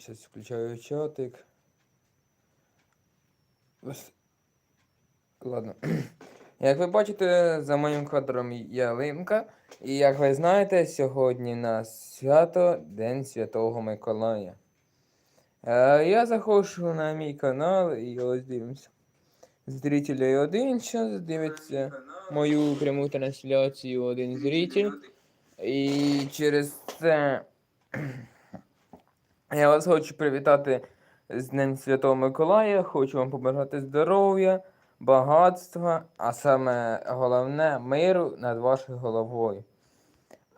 Сейчас включаю чатик. Ладно. Як ви бачите, за моїм кадром ялинка. І як ви знаєте, сьогодні у нас свято День Святого Миколая. Е, я заходжу на мій канал і ось дивимося. Зрителі один час дивиться мою пряму трансляцію один зритель. І через це я вас хочу привітати з Днем Святого Миколая. Хочу вам побажати здоров'я, багатства, а саме головне миру над вашою головою.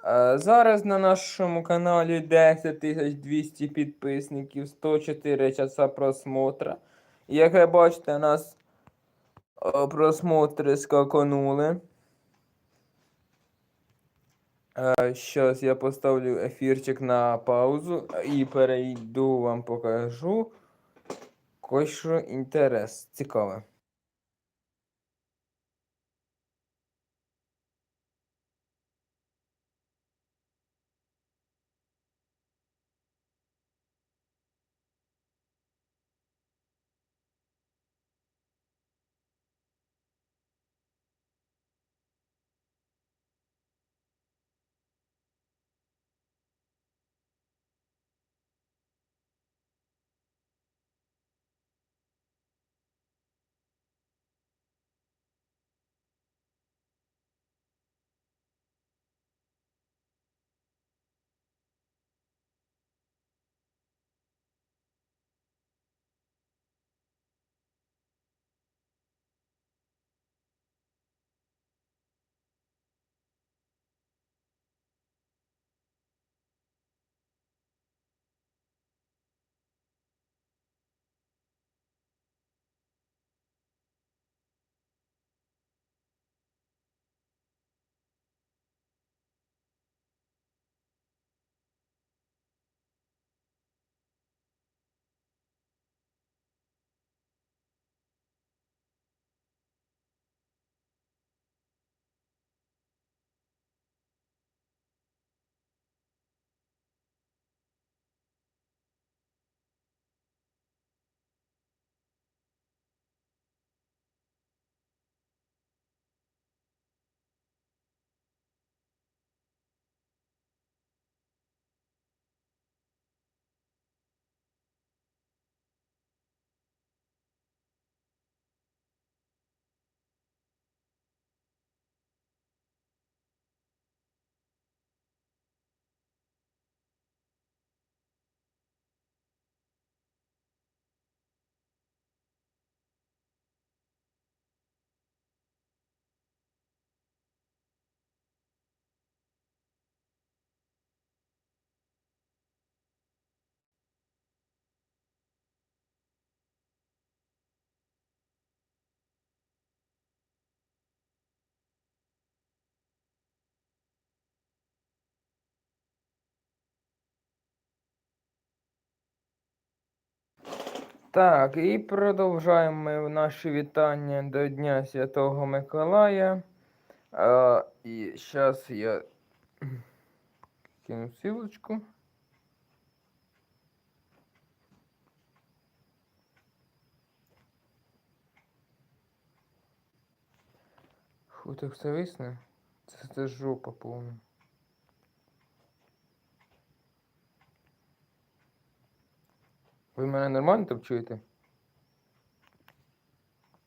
Е, Зараз на нашому каналі 10 200 підписників, 104 часа просмотра. Як ви бачите, у нас е, просмотри скаканули. Зараз я поставлю ефірчик на паузу і перейду вам покажу кое-що інтерес. Цікаве. Так, і продовжаємо ми наші вітання до Дня Святого Миколая. А, і зараз я кину силочку. Фу, так все висне. Це, це жопа повна. Ви мене нормально там чуєте?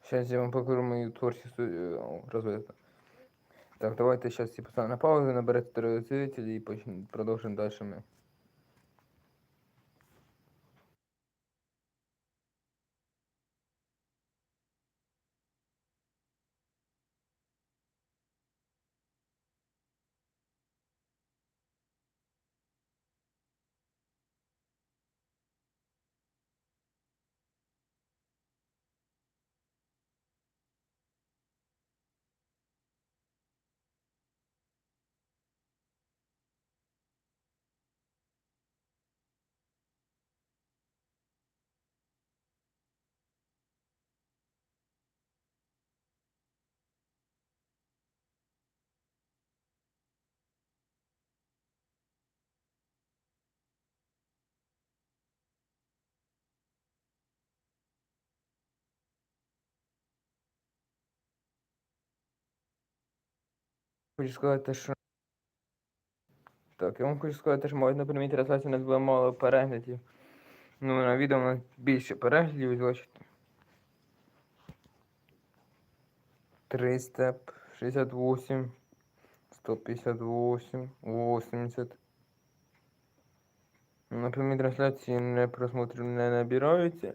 Сейчас я вам покажу мою творчість е, розвитку. Так, давайте я поставлю на паузу, наберете три зрителі і продовжимо далі ми. Хочу сказати, що. Так, я вам хочу сказати, що можна прямій трансляції у нас було мало переглядів. Ну, на відео у нас більше переглядів, бачите. 368, 158, 80. На прямій трансляції не просмотрів не набираються.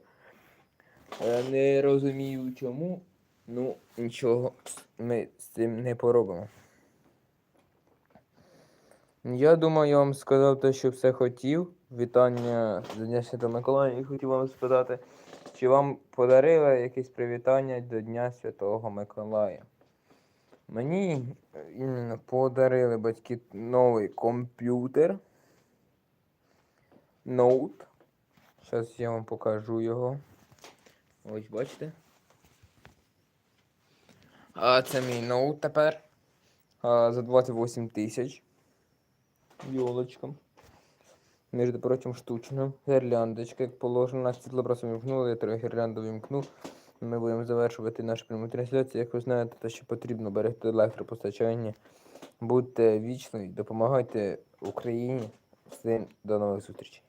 Не розумію чому. Ну, нічого ми з цим не поробимо. Я думаю, я вам сказав те, що все хотів. Вітання з Дня Святого Миколая і хотів вам спитати, чи вам подарили якесь привітання до Дня Святого Миколая. Мені е, подарили батьки новий комп'ютер. Ноут. Зараз я вам покажу його. Ось бачите. А це мій ноут тепер. А, за 28 тисяч. Йолочком. Між прочим, штучно. Гірляндочка, як положено. Нас світло просто вімкнули, я трохи гірлянду вімкну. Ми будемо завершувати нашу пряму трансляцію. Як ви знаєте, те, що потрібно берегти електропостачання. Будьте вічні, допомагайте Україні. Всім до нових зустрічей.